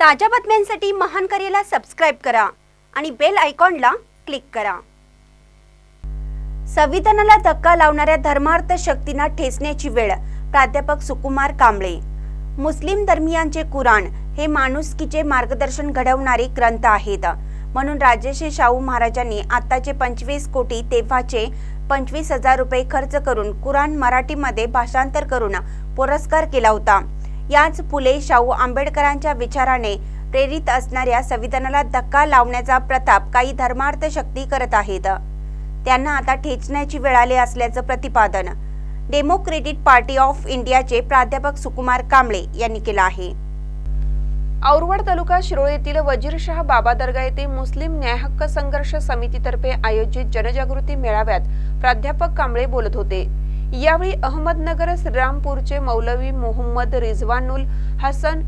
ताज्या बातम्यांसाठी महान करेला सबस्क्राईब करा आणि बेल आयकॉनला क्लिक करा. संविधानाला धक्का लावणाऱ्या धर्मार्थ शक्तींना ठेचण्याची वेळ प्राध्यापक सुकुमार कांबळे. मुस्लिम धर्मियांचे कुराण हे माणुसकीचे मार्गदर्शन घडवणारे ग्रंथ आहेत. म्हणून राजर्षी शाहू महाराजांनी आताचे पंचवीस कोटी तेव्हाचे पंचवीस हजार रुपये खर्च करून कुराण मराठीमध्ये भाषांतर करून पुरस्कार केला होता. याच फुले शाहू आंबेडकरांच्या विचाराने प्रेरित असणाऱ्या संविधानाला धक्का लावण्याचा प्रताप काही धर्मार्थ शक्ती करत आहेत. त्यांना आता ठेचण्याची वेळ आली असल्याचं प्रतिपादन डेमोक्रेटिक पार्टी ऑफ इंडियाचे प्राध्यापक सुकुमार कांबळे यांनी केलं आहे. औरवड तालुका शिरोळ येथील वजीरशाह बाबा दर्गा येथे मुस्लिम न्यायहक्क संघर्ष समितीतर्फे आयोजित जनजागृती मेळाव्यात प्राध्यापक कांबळे बोलत होते. यावेळी अहमदनगर श्रीरामपूरचे मौलवी मोहम्मद रिझवानुल हसन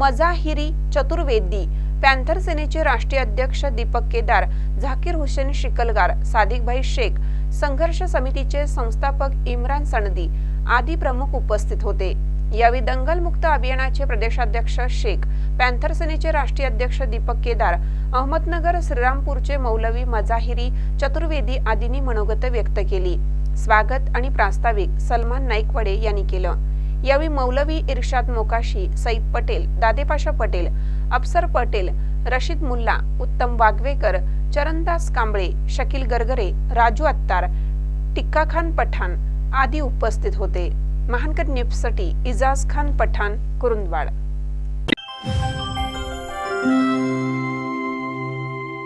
मजाहिरी चतुर्वेदी पॅन्थर सेनेचे राष्ट्रीय अध्यक्ष दीपक केदार झाकीर हुसेन शिकलगार सादिकभाई शेख संघर्ष समितीचे संस्थापक इम्रान सनदी आदी प्रमुख उपस्थित होते. यावेळी दंगलमुक्त अभियानाचे प्रदेशाध्यक्ष शेख पॅन्थर सेनेचे राष्ट्रीय अध्यक्ष दीपक केदार अहमदनगर श्रीरामपूरचे मौलवी मजाहिरी चतुर्वेदी आदींनी मनोगत व्यक्त केली. स्वागत आणि प्रास्ताविक सलमान नाईकवडे यांनी केलं. यावेळी मौलवी इर्शाद मोकाशी सईद पटेल दादेपाशा पटेल अफसर पटेल रशीद मुल्ला उत्तम वागवेकर चरणदास कांबळे शकील गरगरे राजू अत्तार टिक्का खान पठाण आदी उपस्थित होते. महानकर न्यूजसाठी इजाज खान पठाण कुरुंदवाड.